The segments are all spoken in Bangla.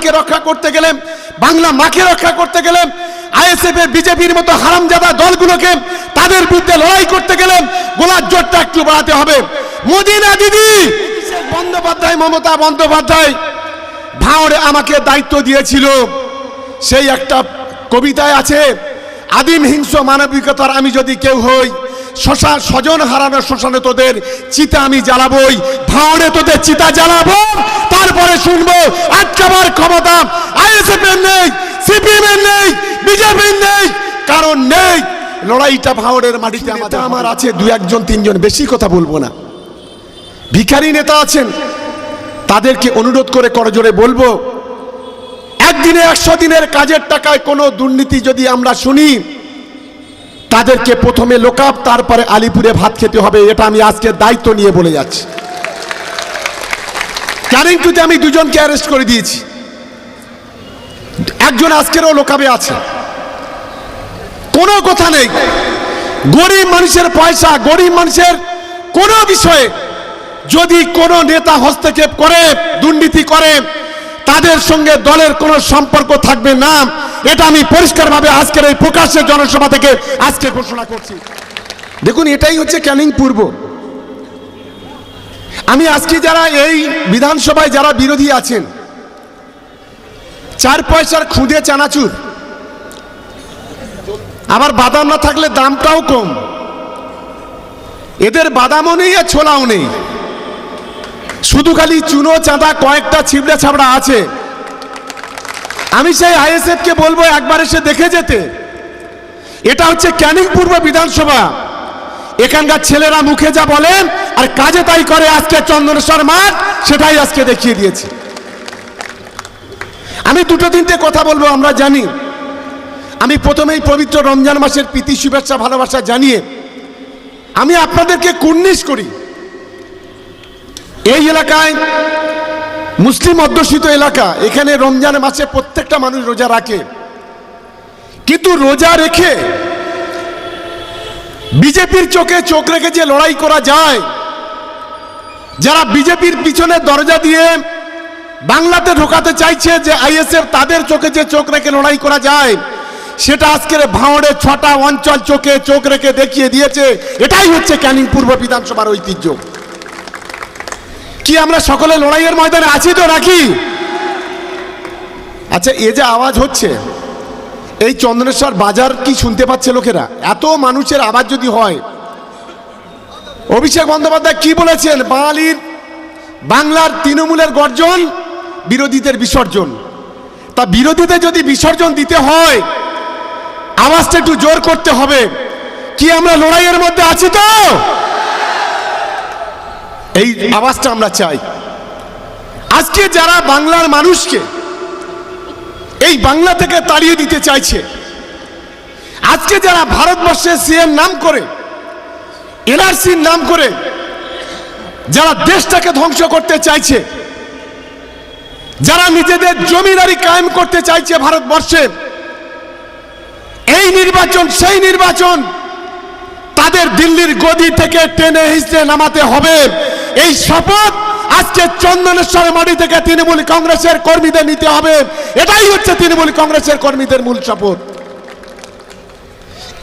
বাংলাকে রক্ষা করতে গেলে বাংলা মাকে রক্ষা করতে গেলে আইএসএফ এর বিজেপির মতো হারামজাদা দলগুলোকে তাদের বিরুদ্ধে লড়াই করতে গেলে গোলার জোরটা একটু বাড়াতে হবে। মোদি না দিদি বন্দ্যোপাধ্যায়, মমতা বন্দ্যোপাধ্যায় ভাঁড়ে আমাকে দায়িত্ব দিয়েছিল। সেই একটা কবিতায় আছে, আদিম হিংস্র মানবিকতার আমি যদি কেউ হই শ্মশান স্বজন হারানো শ্মশানে তোদের চিতা আমি জ্বালাবই ভাঁড়ে তোদের চিতা জ্বালাবো। তারপরে শুনব আটকাবার ক্ষমতা আইএসএফ এর নেই সিপিএম এর নেই বিজেপি নেই কারণ নেই। লড়াইটা ভাঁড়ের মাটিতে আমাদের আমার আছে দু একজন তিনজন বেশি কথা বলব না। ভিখারি নেতা আছেন তাদেরকে অনুরোধ করে করজোরে বলব একদিনে একশো দিনের কাজের টাকায় কোনো দুর্নীতি যদি আমরা শুনি তাদেরকে প্রথমে লোকাপ, তারপরে আলিপুরে ভাত খেতে হবে, এটা আমি আজকে দায়িত্ব নিয়ে বলে যাচ্ছি। ক্যারিংটুতে আমি দুজনকে অ্যারেস্ট করে দিয়েছি। একজন আজকেরও লোকাবে আছে। কোনো কথা নেই। গরিব মানুষের পয়সা, গরিব মানুষের কোনো বিষয়ে যদি কোনো নেতা হস্তক্ষেপ করে, দুর্নীতি করে, তাদের সঙ্গে দলের কোনো সম্পর্ক থাকবে না। এটা আমি পরিষ্কারভাবে আজকের এই প্রকাশ্যে জনসভা থেকে আজকে ঘোষণা করছি। দেখুন, এটাই হচ্ছে ক্যানিং পূর্ব। আমি আজকে যারা এই বিধানসভায় যারা বিরোধী আছেন, চার পয়সার খুদে চানাচুর, আবার বাদাম না থাকলে দামটাও কম, এদের বাদামও নেই আর ছোলাও নেই। শুধু খালি চুনো, চাঁদা, কয়েকটা ছিবড়া ছাবড়া আছে। আমি সেই আইএসএফ কে বলব একবার এসে দেখে যেতে। এটা হচ্ছে ক্যানিং পূর্ব বিধানসভা। এখানকার ছেলেরা মুখে যা বলেন, আর কাজে তাই করে আজকে চন্দনেশ্বর মাঠ সেটাই আজকে দেখিয়ে দিয়েছে। আমি দুটো তিনটে কথা বলব, আমরা জানি। আমি প্রথমেই পবিত্র রমজান মাসের প্রীতি, শুভেচ্ছা, ভালোবাসা জানিয়ে আমি আপনাদেরকে কুর্নিশ করি। এই এলাকায় মুসলিম অধ্যুষিত এলাকা, এখানে রমজান মাসে প্রত্যেকটা মানুষ রোজা রাখে। কিন্তু রোজা রেখে বিজেপির চোখে চোখ রেখে যে লড়াই করা যায়, যারা বিজেপির পিছনে দরজা দিয়ে বাংলাতে ঢোকাতে চাইছে যে আইএসএফ তাদের চোখে যে চোখ রেখে লড়াই করা যায়, সেটা আজকের ভাঁড়ে ছটা অঞ্চল চোখে চোখ রেখে দেখিয়ে দিয়েছে। এটাই হচ্ছে ক্যানিং পূর্ব বিধানসভার ঐতিহ্য। কি আমরা সকলে লড়াইয়ের ময়দানে আছি তো নাকি? আচ্ছা এ যে আওয়াজ হচ্ছে, এই চন্দনেশ্বর বাজার কি শুনতে পাচ্ছে লোকেরা? এত মানুষের আওয়াজ যদি হয়, অভিষেক বন্দ্যোপাধ্যায় কি বলেছেন? বাঙালির, বাংলার তৃণমূলের গর্জন, বিরোধীদের বিসর্জন। তা বিরোধীদের যদি বিসর্জন দিতে হয়, আওয়াজটা একটু জোর করতে হবে। কি আমরা লড়াইয়ের মধ্যে আছি তো? এই আওয়াজটা আমরা চাই। আজকে যারা বাংলার মানুষকে এই বাংলা থেকে তাড়িয়ে দিতে চাইছে, আজকে যারা ভারতবর্ষের সিএম নাম করে, এনআরসির নাম করে, যারা দেশটাকে ধ্বংস করতে চাইছে, যারা নিজেদের জমিদারি কায়েম করতে চাইছে ভারতবর্ষে, এই নির্বাচন, সেই নির্বাচন তাদের দিল্লির গদি থেকে টেনে হিসড়ে নামাতে হবে। এই শপথ আজকে চন্দনেশ্বরের মাটি থেকে তৃণমূল কংগ্রেসের কর্মীদের নিতে হবে। এটাই হচ্ছে তৃণমূল কংগ্রেসের কর্মীদের মূল শপথ।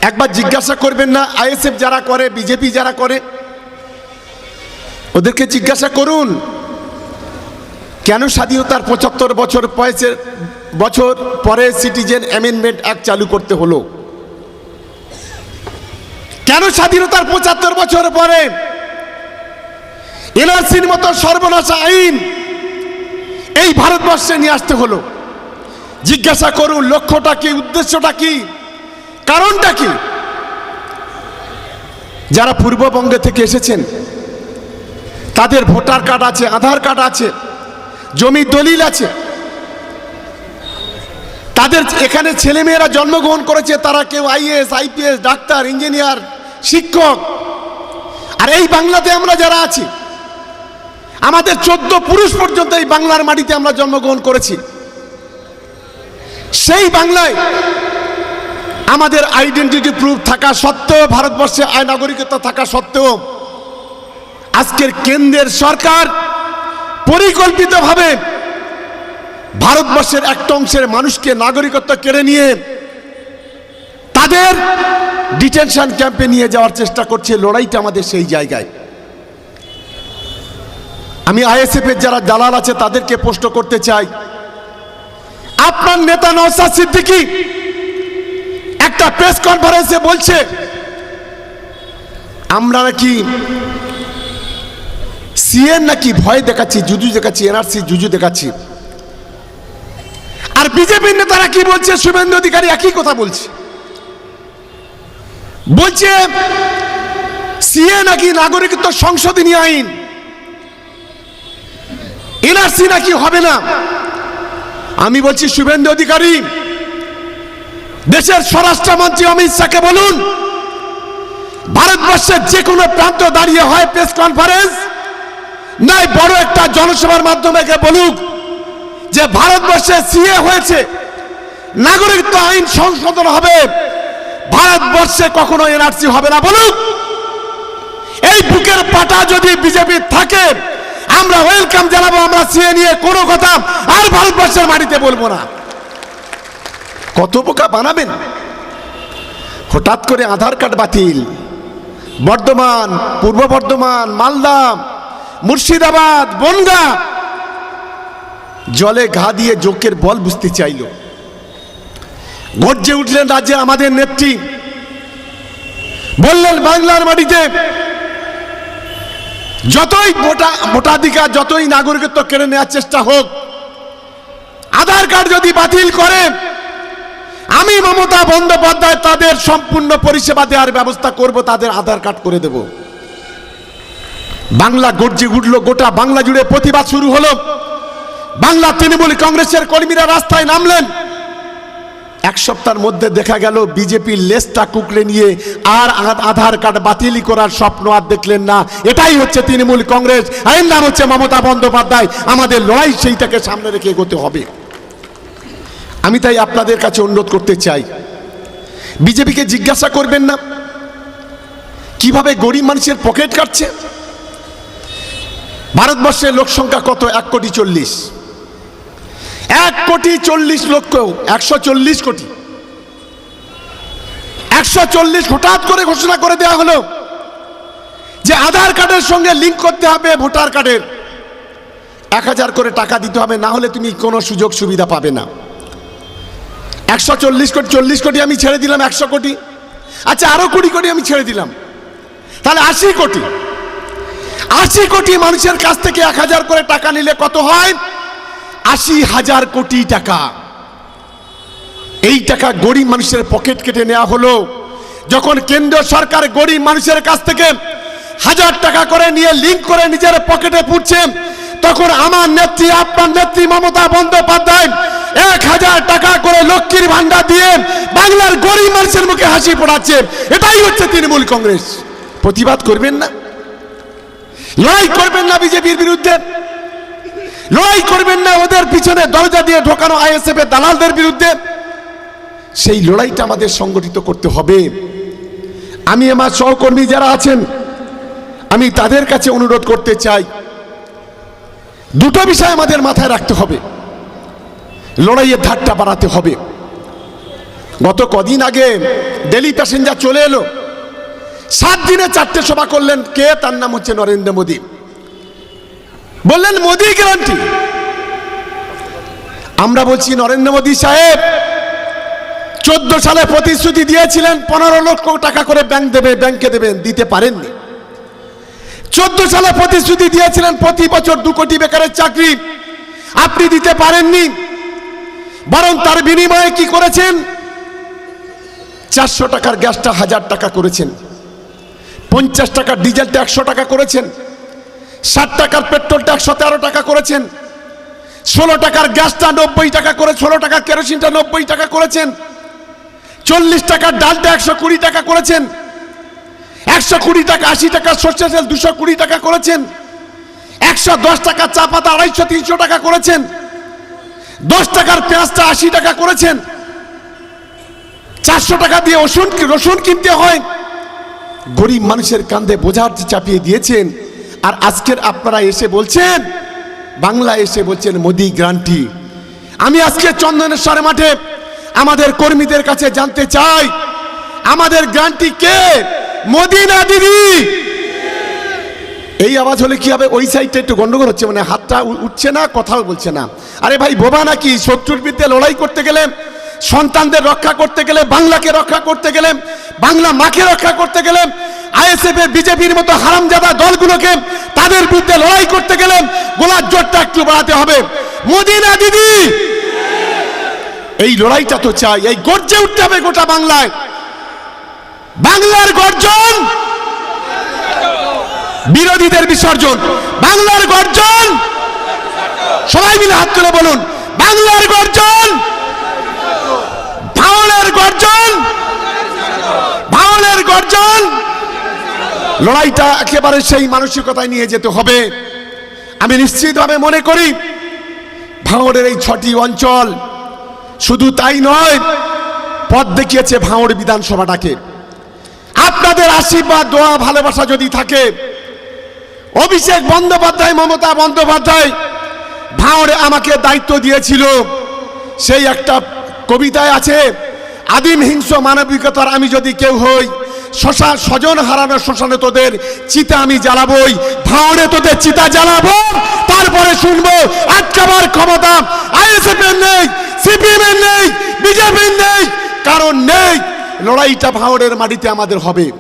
একবার জিজ্ঞাসা করবেন না, আইএসএফ যারা করে, বিজেপি যারা করে, ওদেরকে জিজ্ঞাসা করুন, কেন স্বাধীনতার পঁচাত্তর বছর বয়সের বছর পরে সিটিজেন অ্যামেন্ডমেন্ট অ্যাক্ট চালু করতে হলো? কেন স্বাধীনতার পঁচাত্তর বছর পরে এনআরসির মতো সর্বনাশা আইন এই ভারতবর্ষে নিয়ে আসতে হলো। জিজ্ঞাসা করুন, লক্ষ্যটা কি, উদ্দেশ্যটা কি, কারণটা কি? যারা পূর্ববঙ্গে থেকে এসেছেন, তাদের ভোটার কার্ড আছে, আধার কার্ড আছে, জমি দলিল আছে। তাদের এখানে ছেলেমেয়েরা জন্মগ্রহণ করেছে, তারা কেউ আইএস আইপিএস, ডাক্তার, ইঞ্জিনিয়ার, শিক্ষক। আর এই বাংলাতে আমরা যারা আছি আমাদের চোদ্দ পুরুষ পর্যন্ত এই বাংলার মাটিতে আমরা জন্মগ্রহণ করেছি। সেই বাংলায় আমাদের আইডেন্টিটি প্রুফ থাকা সত্ত্বেও, ভারতবর্ষে আয় নাগরিকত্ব থাকা সত্ত্বেও, আজকের কেন্দ্রের সরকার পরিকল্পিতভাবে ভারতবর্ষের একটা অংশের মানুষকে নাগরিকত্ব কেড়ে নিয়ে তাদের ডিটেনশন ক্যাম্পে নিয়ে যাওয়ার চেষ্টা করছে। লড়াইটা আমাদের সেই জায়গায়। আমি আইএসএফ এর যারা দালাল আছে তাদেরকে প্রশ্ন করতে চাই। আপনার নেতা নওসাদ সিদ্দিকী একটা প্রেস কনফারেন্সে বলছে, আমরা নাকি সিএন নাকি ভয় দেখাচ্ছি জুজু দেখাচ্ছি, এনআরসি জুজু দেখাচ্ছি। আর বিজেপির নেতারা কি বলছে, শুভেন্দু অধিকারী একই কথা বলছে। বলছে, সিএ নাকি নাগরিকত্ব সংশোধনী আইন এনআরসি নাকি হবে না? আমি বলছি, শুভেন্দু অধিকারী, দেশের স্বরাষ্ট্রমন্ত্রী অমিত শাহকে বলুন, ভারতবর্ষের যে কোনো প্রান্ত দাঁড়িয়ে হয় প্রেস কনফারেন্স, নাই বড় একটা জনসভার মাধ্যমে বলুক যে ভারতবর্ষে সিএ হয়েছে, নাগরিকত্ব আইন সংশোধন হবে, ভারতবর্ষে কখনো এনআরসি হবে না বলুক। এই বুকের পাটা যদি বিজেপি থাকে আমরা ওয়েলকাম জানাব, আমরা সিএ নিয়ে কোনো কথা আর ভারতবর্ষের মাটিতে বলব না। কত বোকা বানাবেন? হঠাৎ করে আধার কার্ড বাতিল। বর্ধমান, পূর্ব বর্ধমান, মালদা, মুর্শিদাবাদ, বনগা। জলে ঘা দিয়ে জোকের বল বুঝতে চাইল। গর্জে উঠলেন রাজ্যে আমাদের নেত্রী। বললেন, বাংলার মাটিতে যতই মোটা ভোটাধিকার যতই নাগরিকত্ব কেড়ে নেওয়ার চেষ্টা হোক, আধার কার্ড যদি বাতিল করে, আমি মমতা বন্দ্যোপাধ্যায় তাদের সম্পূর্ণ পরিষেবা দেওয়ার ব্যবস্থা করব, তাদের আধার কার্ড করে দেব। বাংলা গর্জি উঠল, গোটা বাংলা জুড়ে প্রতিবাদ শুরু হলো। বাংলা তৃণমূল কংগ্রেসের কর্মীরা রাস্তায় নামলেন। এক সপ্তাহের মধ্যে দেখা গেল বিজেপির লেসটা কুকড়ে নিয়ে আর আধার কার্ড বাতিল করার স্বপ্ন আর দেখলেন না। এটাই হচ্ছে তৃণমূল কংগ্রেস। এর নাম হচ্ছে মমতা বন্দ্যোপাধ্যায়। আমাদের লড়াই সেইটাকে সামনে রেখে এগোতে হবে। আমি তাই আপনাদের কাছে অনুরোধ করতে চাই। বিজেপিকে জিজ্ঞাসা করবেন না। কীভাবে গরিব মানুষের পকেট কাটছে? ভারতবর্ষের লোক সংখ্যা কত? এক কোটি চল্লিশ। এক কোটি চল্লিশ লক্ষ, একশো চল্লিশ কোটি। একশো চল্লিশ হঠাৎ করে ঘোষণা করে দেওয়া হলো যে আধার কার্ডের সঙ্গে লিঙ্ক করতে হবে ভোটার কার্ডের। এক হাজার করে টাকা দিতে হবে, না হলে তুমি কোনো সুযোগ সুবিধা পাবে না। একশো চল্লিশ কোটি চল্লিশ কোটি আমি ছেড়ে দিলাম, একশো কোটি। আচ্ছা আরও কুড়ি কোটি আমি ছেড়ে দিলাম। তাহলে আশি কোটি। আশি কোটি মানুষের কাছ থেকে এক হাজার করে টাকা নিলে কত হয়? আশি হাজার কোটি টাকা। এই টাকা গরিব মানুষের পকেট কেটে নেওয়া হলো। যখন কেন্দ্র সরকার গরিব মানুষের কাছ থেকে হাজার টাকা করে নিয়ে লিঙ্ক করে নিজের পকেটে পুড়ছে তখন আমার নেত্রী, আপনার নেত্রী মমতা বন্দ্যোপাধ্যায় এক হাজার টাকা করে লক্ষ্মীর ভান্ডার দিয়ে বাংলার গরিব মানুষের মুখে হাসি পড়াচ্ছে এটাই হচ্ছে তৃণমূল কংগ্রেস। প্রতিবাদ করবেন না? লড়াই করবেন না বিজেপির বিরুদ্ধে? লড়াই করবেন না, ওদের পিছনে দরজা দিয়ে ঢোকানো আইএসএফ এর দালালদের বিরুদ্ধে। সেই লড়াইটা আমাদের সংগঠিত করতে হবে। আমি আমার সহকর্মী যারা আছেন, আমি তাদের কাছে অনুরোধ করতে চাই। দুটো বিষয় আমাদের মাথায় রাখতে হবে। লড়াইয়ের ধারটা বাড়াতে হবে। গত কদিন আগে ডেলি প্যাসেঞ্জার চলে এলো। সাত দিনে চারটে সভা করলেন কে? তার নাম হচ্ছে নরেন্দ্র মোদী। বললেন, মোদী গ্যারান্টি আমরা বলছি, নরেন্দ্র মোদী সাহেব, চোদ্দ সালে প্রতিশ্রুতি দিয়েছিলেন, পনেরো লক্ষ টাকা করে ব্যাংক দেবে, ব্যাংকে দেবেন দিতে পারেননি। চোদ্দ সালে প্রতিশ্রুতি দিয়েছিলেন, প্রতি বছর দু কোটি বেকারের চাকরি আপনি দিতে পারেননি। বরং তার বিনিময়ে কি করেছেন? চারশো টাকার গ্যাসটা হাজার টাকা করেছেন। পঞ্চাশ টাকার ডিজেলটা একশো টাকা করেছেন। ষাট টাকার পেট্রোলটা একশো তেরো টাকা করেছেন। ষোলো টাকার গ্যাসটা নব্বই টাকা করে, ষোলো টাকার কেরোসিনটা নব্বই টাকা করেছেন। চল্লিশ টাকার ডালটা একশো কুড়ি টাকা করেছেন। একশো কুড়ি টাকা, আশি টাকা সর্ষে তেল দুশো কুড়ি টাকা করেছেন। একশো দশ টাকা চা পাতা আড়াইশো, তিনশো টাকা করেছেন। দশ টাকার পেঁয়াজটা আশি টাকা করেছেন। চারশো টাকা দিয়ে রসুন রসুন কিনতে হয়। গরিব মানুষের কান্দে বোঝার চাপিয়ে দিয়েছেন আর আজকের আপনারা এসে বলছেন, বাংলা এসে বলছেন, মোদি গ্রান্টি। আমি আজকে চন্দনেশ্বর মাঠে আমাদের কর্মীদের কাছে জানতে চাই, আমাদের গ্রান্টি কে? মোদি না দিদি? এই আওয়াজ হলে কি হবে? ওই সাইডটা একটু গন্ডগোল হচ্ছে মানে হাতটা উঠছে না, কথাও বলছে না। আরে ভাই, বোবা নাকি? শত্রুর বিরুদ্ধে লড়াই করতে গেলে, সন্তানদের রক্ষা করতে গেলে, বাংলাকে রক্ষা করতে গেলে, বাংলা মাকে রক্ষা করতে গেলে, আইএসএফ এর বিজেপির মতো হারামজাদা দলগুলোকে তাদের বিরুদ্ধে লড়াই করতে গেলে গোলার জোরটা একটু বাড়াতে হবে। মোদি না দিদি! এই লড়াইটা তো চাই, এই গর্জে উঠতে হবে গোটা বাংলায়। বাংলার গর্জন! বিরোধীদের বিসর্জন, বাংলার গর্জন! সবাই মিলে হাত তুলে বলুন, বাংলার গর্জন! ভাওনের গর্জন! ভাওনের গর্জন! লড়াইটা একেবারে সেই মানসিকতায় নিয়ে যেতে হবে। আমি নিশ্চিতভাবে মনে করি, ভাঙড়ের এই ছটি অঞ্চল শুধু তাই নয়, পথ দেখিয়েছে ভাঙড় বিধানসভাটাকে। আপনাদের আশীর্বাদ, দোয়া, ভালোবাসা যদি থাকে, অভিষেক বন্দ্যোপাধ্যায়, মমতা বন্দ্যোপাধ্যায় ভাঁড়ে আমাকে দায়িত্ব দিয়েছিল। সেই একটা কবিতায় আছে, আদিম হিংস্র মানবিকতার আমি যদি কেউ হই শশা স্বজন হারানো শ্মশানে তোদের চিতা আমি জ্বালাবই, ভাঁড়ে তোদের চিতা জ্বালাবো। তারপরে শুনব আটকাবার ক্ষমতা আইএসএফ এর নেই সিপিএম এর নেই, বিজেপির নেই, কারণ নেই। লড়াইটা ভাঁড়ের মাটিতে আমাদের হবে।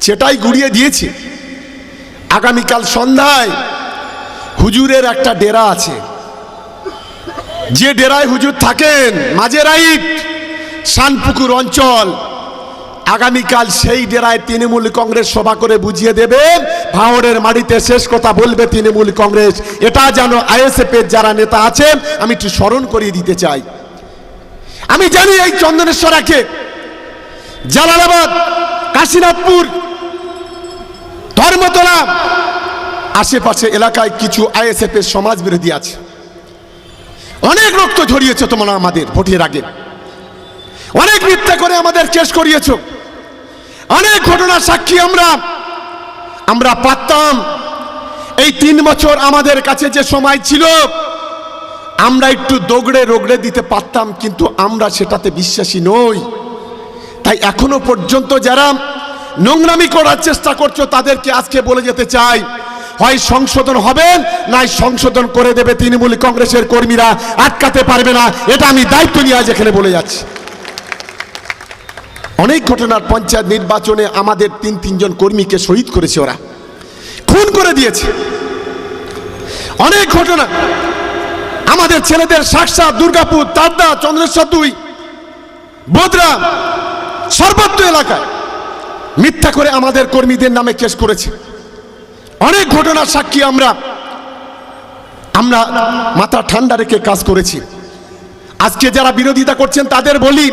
সেটাই গুড়িয়ে দিয়েছে। আগামীকাল সন্ধ্যায় হুজুরের একটা ডেরা আছে। যে ডেরায় হুজুর থাকেন মাঝেরাইট শানপুকুর অঞ্চল। আগামীকাল সেই ডেরায় তৃণমূল কংগ্রেস সভা করে বুঝিয়ে দেবে ভাওরের মাটিতে শেষ কথা বলবে তৃণমূল কংগ্রেস। এটা যেন আইএসএফ এর যারা নেতা আছে আমি একটু স্মরণ করিয়ে দিতে চাই। আমি জানি এই চন্দনেশ্বরাকে জালালাবাদ, কাশীনাথপুর, ধর্মতলা আশেপাশে এলাকায় কিছু আইএসএফ এর সমাজ বিরোধী আছে। অনেক রক্ত ঝরিয়েছে তোমরা আমাদের ভোটের আগে। অনেক মিথ্যা করে আমাদের কেস করিয়েছ। অনেক ঘটনার সাক্ষী আমরা। আমরা পারতাম। এই তিন বছর আমাদের কাছে যে সময় ছিল, আমরা একটু দৌড়ে রোগড়ে দিতে পারতাম, কিন্তু আমরা সেটাতে বিশ্বাসী নই। তাই এখনও পর্যন্ত যারা নোংরামি করার চেষ্টা করছ, তাদেরকে আজকে বলে যেতে চাই, হয় সংশোধন হবেন নাই সংশোধন করে দেবে তৃণমূল কংগ্রেসের কর্মীরা, আটকাতে পারবে না, এটা আমি দায়িত্ব নিয়ে আজ এখানে বলে যাচ্ছি। অনেক ঘটনার পঞ্চায়েত নির্বাচনে আমাদের তিন, তিনজন কর্মীকে শহীদ করেছে ওরা। খুন করে দিয়েছে। অনেক ঘটনা। আমাদের ছেলেদের সাকসা দুর্গাপুর তারদা চন্দ্রেশ্বর দুই, বোদরা, সর্বত্র এলাকায় মিথ্যা করে আমাদের কর্মীদের নামে কেস করেছে। অনেক ঘটনার সাক্ষী আমরা। আমরা মাথা ঠান্ডা রেখে কাজ করেছি। আজকে যারা বিরোধিতা করছেন তাদের বলি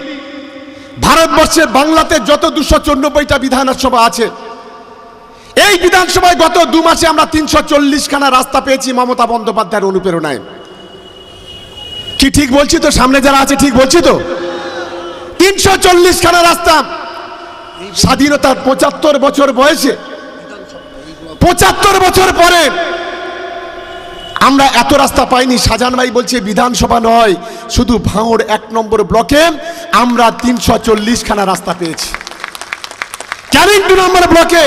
ভারতবর্ষের বাংলাতে যত দুশো চুরানব্বইটা বিধানসভা আছে, এই বিধানসভায় গত দু মাসে আমরা তিনশো চল্লিশ খানা রাস্তা পেয়েছি মমতা বন্দ্যোপাধ্যায়ের অনুপ্রেরণায়। কি ঠিক বলছি তো? সামনে যারা আছে, ঠিক বলছি তো? তিনশো চল্লিশ খানা রাস্তা স্বাধীনতার পঁচাত্তর বছর বয়সে, পঁচাত্তর বছর পরে আমরা এত রাস্তা পাইনি সাজান ভাই বলছে বিধানসভা নয়, শুধু ভাঙড় এক নম্বর ব্লকে আমরা তিনশো চল্লিশ খানা রাস্তা পেয়েছি। ক্যানিং দু নম্বর ব্লকে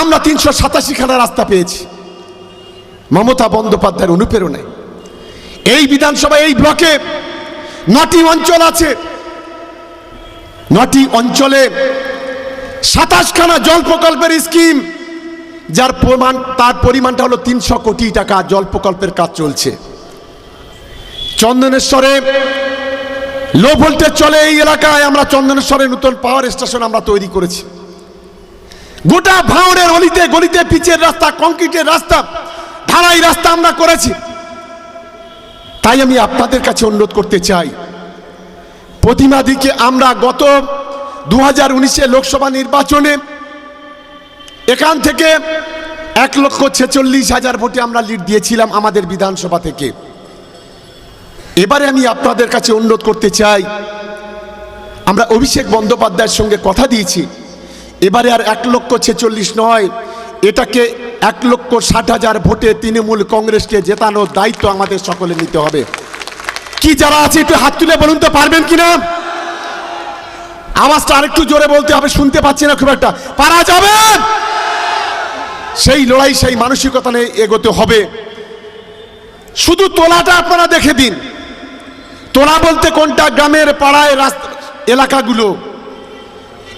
আমরা তিনশো সাতাশি খানা রাস্তা পেয়েছি। মমতা বন্দ্যোপাধ্যায়ের অনুপ্রেরণায়। এই বিধানসভা, এই ব্লকে নটি অঞ্চল আছে। নটি অঞ্চলে সাতাশখানা জল প্রকল্পের স্কিম যার পরিমাণ, তার পরিমাণটা হলো তিনশো কোটি টাকা জল প্রকল্পের কাজ চলছে। চন্দনেশ্বরে লো ভোল্টেজ চলে এই এলাকায়, আমরা চন্দনেশ্বরে নতুন পাওয়ার স্টেশন আমরা তৈরি করেছি। গোটা ভাঁড়ের অলিতে গলিতে পিচের রাস্তা কংক্রিটের রাস্তা, ঢালাই রাস্তা আমরা করেছি। তাই আমি আপনাদের কাছে অনুরোধ করতে চাই প্রতিমাদিকে আমরা গত দু হাজার লোকসভা নির্বাচনে এখান থেকে এক লক্ষ ছেচল্লিশ হাজার ভোটে আমরা লিড দিয়েছিলাম আমাদের বিধানসভা থেকে। এবারে আমি আপনাদের কাছে অনুরোধ করতে চাই, আমরা অভিষেক বন্দ্যোপাধ্যায়ের সঙ্গে কথা দিয়েছি। এবারে আর এক লক্ষ ছেচল্লিশ নয়, এটাকে এক লক্ষ ষাট হাজার ভোটে তৃণমূল কংগ্রেসকে জেতানোর দায়িত্ব আমাদের সকলে নিতে হবে। কি যারা আছে একটু হাত তুলে বলুন তো, পারবেন কিনা আওয়াজটা আরেকটু জোরে বলতে হবে, শুনতে পাচ্ছি না খুব একটা। পারা যাবে! সেই লড়াই, সেই মানসিকতা নিয়ে এগোতে হবে। শুধু তোলাটা আপনারা দেখে দিন। তোলা বলতে কোনটা গ্রামের পাড়ায় এলাকাগুলো।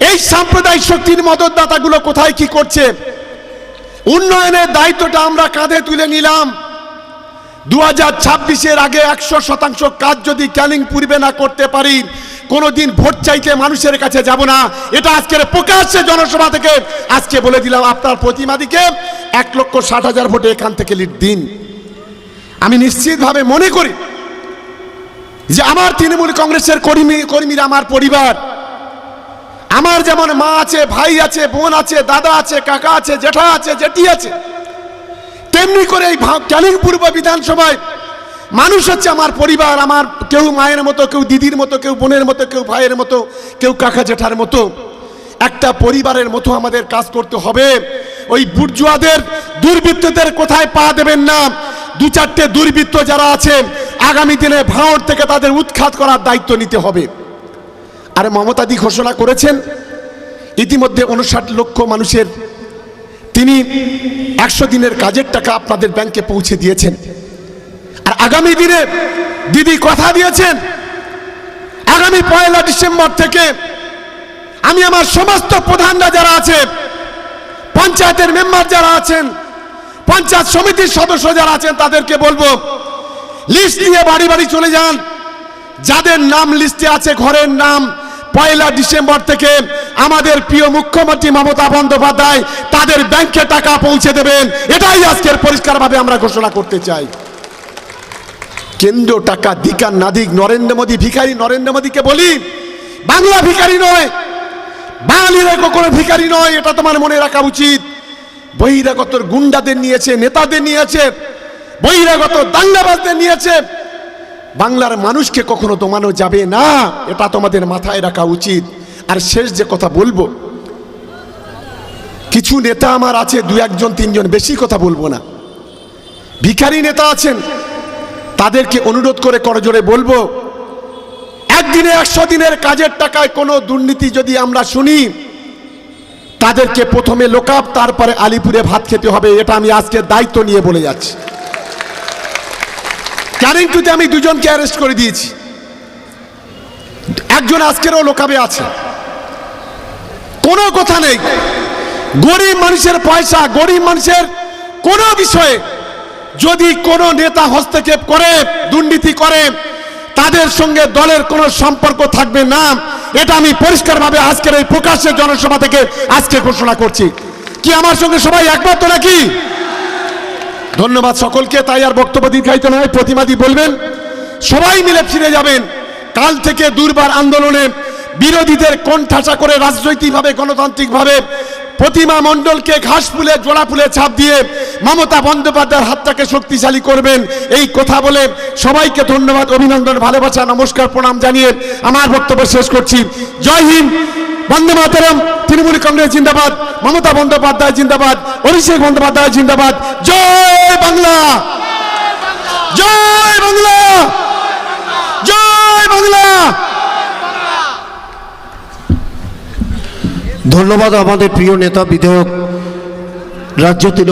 এই সাম্প্রদায়িক শক্তির মদতদাতাগুলো কোথায় কি করছে? উন্নয়নের দায়িত্বটা আমরা কাঁধে তুলে নিলাম। দু হাজার ছাব্বিশের আগে একশো শতাংশ কাজ যদি ক্যানিং পূর্বে না করতে পারি কোনোদিন ভোট চাইতে মানুষের কাছে যাব না। এটা আজকের প্রকাশ্যে জনসভা থেকে আজকে বলে দিলাম আপনার প্রতিমাদিকে এক লক্ষ ষাট হাজার ভোটে এখান থেকে লিড দিন। আমি নিশ্চিতভাবে মনে করি যে আমার তৃণমূল কংগ্রেসের কর্মী, কর্মীরা আমার পরিবার। আমার যেমন মা আছে, ভাই আছে, বোন আছে, দাদা আছে, কাকা আছে, জেঠা আছে, জেঠি আছে, তেমনি করে এই ক্যানিং পূর্ব বিধানসভায় মানুষ হচ্ছে আমার পরিবার, আমার কেউ মায়ের মতো, কেউ দিদির মতো, কেউ বোনের মতো, কেউ ভাইয়ের মতো, কেউ কাকা জেঠার মতো। একটা পরিবারের মতো আমাদের কাজ করতে হবে। ওই বুর্জুয়াদের দুর্বৃত্তদের কোথায় পা দেবেন না? দু চারটে দুর্বৃত্ত যারা আছে, আগামী দিনে ভাঁড় থেকে তাদের উৎখাত করার দায়িত্ব নিতে হবে। আর মমতাদি ঘোষণা করেছেন, ইতিমধ্যে উনষাট লক্ষ মানুষের তিনি একশো দিনের কাজের টাকা আপনাদের ব্যাংকে পৌঁছে দিয়েছেন। আর আগামী দিনে দিদি কথা দিয়েছেন, আগামী পয়লা ডিসেম্বর থেকে আমি আমার সমস্ত প্রধানরা যারা আছে, পঞ্চায়েতের মেম্বার যারা আছেন, পঞ্চায়েত সমিতির সদস্য যারা আছেন, তাদেরকে বলব লিস্ট নিয়ে বাড়ি বাড়ি চলে যান। যাদের নাম লিস্টে আছে, ঘরের নাম, পয়লা ডিসেম্বর থেকে আমাদের প্রিয় মুখ্যমন্ত্রী মমতা বন্দ্যোপাধ্যায় তাদের ব্যাংকে টাকা পৌঁছে দেবেন। এটাই আজকের পরিষ্কারভাবে আমরা ঘোষণা করতে চাই। কেন্দ্র টাকা দিক আর না দিক নরেন্দ্র মোদী, ভিখারি নরেন্দ্র মোদীকে বলি, বাংলা ভিখারি নয় বাঙালিরা কখনো ভিখারি নয়, এটা তোমার মনে রাখা উচিত। বহিরাগত গুন্ডাদের নিয়েছে, নেতাদের নিয়েছে বহিরাগত দাঙ্গাবাজদের নিয়েছে। বাংলার মানুষকে কখনো দমানো যাবে না, এটা তোমাদের মাথায় রাখা উচিত। আর শেষ যে কথা বলব, কিছু নেতা আমার আছে, দু একজন, তিনজন, বেশি কথা বলব না। ভিখারি নেতা আছেন তাদেরকে অনুরোধ করে করজোরে বলব, একদিনে একশো দিনের কাজের টাকায় কোনো দুর্নীতি যদি আমরা শুনি, তাদেরকে প্রথমে লোকাপ, তারপরে আলিপুরে ভাত খেতে হবে, এটা আমি আজকে দায়িত্ব নিয়ে বলে যাচ্ছি। ক্যারিংটুতে আমি দুজনকে অ্যারেস্ট করে দিয়েছি। একজন আজকেরও লোকাবে আছে। কোনো কথা নেই। গরিব মানুষের পয়সা, গরিব মানুষের কোনো বিষয়ে যদি কোনো নেতা হস্তক্ষেপ করে, দুর্নীতি করে, তাদের সঙ্গে দলের কোনো সম্পর্ক থাকবে না, এটা আমি পরিষ্কারভাবে আজকের এই প্রকাশ্যে জনসভা থেকে আজকে ঘোষণা করছি। কি আমার সঙ্গে সবাই একমত নাকি? ধন্যবাদ সকলকে, তাই আর বক্তব্য দীর্ঘায়িত নয়, প্রতিবাদী বলবেন, সবাই মিলে ফিরে যাবেন। কাল থেকে দুর্বার আন্দোলনে বিরোধীদের কোণঠাসা করে রাজনৈতিকভাবে, গণতান্ত্রিকভাবে প্রতিমা মণ্ডলকে ঘাস ফুলে, জোড়া ফুলে ছাপ দিয়ে মমতা বন্দ্যোপাধ্যায়ের হাতটাকে শক্তিশালী করবেন। এই কথা বলে সবাইকে ধন্যবাদ, অভিনন্দন, ভালোবাসা, নমস্কার, প্রণাম জানিয়ে আমার বক্তব্য শেষ করছি। জয় হিন্দ, বন্দে মাতরম, তৃণমূল কংগ্রেস জিন্দাবাদ, মমতা বন্দ্যোপাধ্যায় জিন্দাবাদ, অভিষেক বন্দ্যোপাধ্যায় জিন্দাবাদ। জয় বাংলা! জয় বাংলা! জয় বাংলা! ধন্যবাদ আমাদের প্রিয় নেতা বিধায়ক রাজ্য তৃণমূল